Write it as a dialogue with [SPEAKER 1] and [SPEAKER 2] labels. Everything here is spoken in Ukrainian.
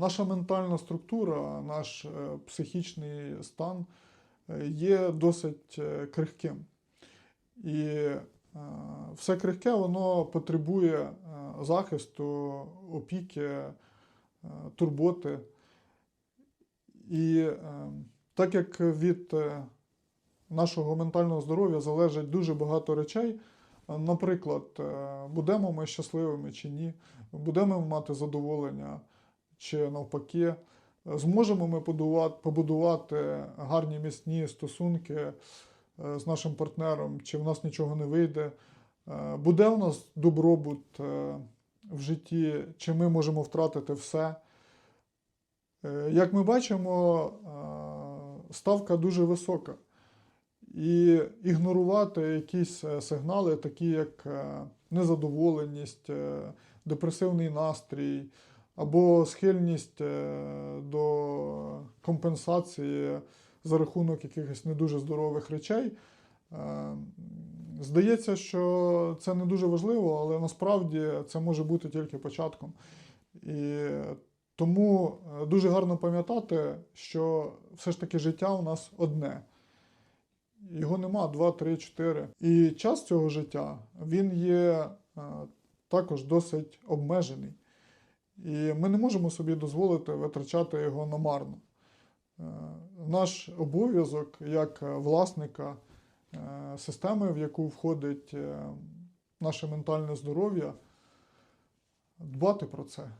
[SPEAKER 1] наша ментальна структура, наш е, психічний стан е, є досить е, крихким. І все крихке воно потребує захисту, опіки, турботи. І так як від нашого ментального здоров'я залежить дуже багато речей, наприклад, будемо ми щасливими чи ні, будемо ми мати задоволення чи навпаки, зможемо ми побудувати, гарні міцні стосунки е, з нашим партнером, чи в нас нічого не вийде, Е, буде в нас добробут е, в житті, чи ми можемо втратити все. Як ми бачимо, ставка дуже висока. І ігнорувати якісь сигнали, такі як незадоволеність, депресивний настрій або схильність е, до компенсації за рахунок якихось не дуже здорових речей. Е, Здається, що це не дуже важливо, але насправді це може бути тільки початком. І тому е, дуже гарно пам'ятати, що все ж таки життя у нас одне. Його нема 2, 3, 4. І час цього життя він є також досить обмежений. І ми не можемо собі дозволити витрачати його намарно. Е, Наш обов'язок як власника е, системи, в яку входить е, наше ментальне здоров'я, дбати про це.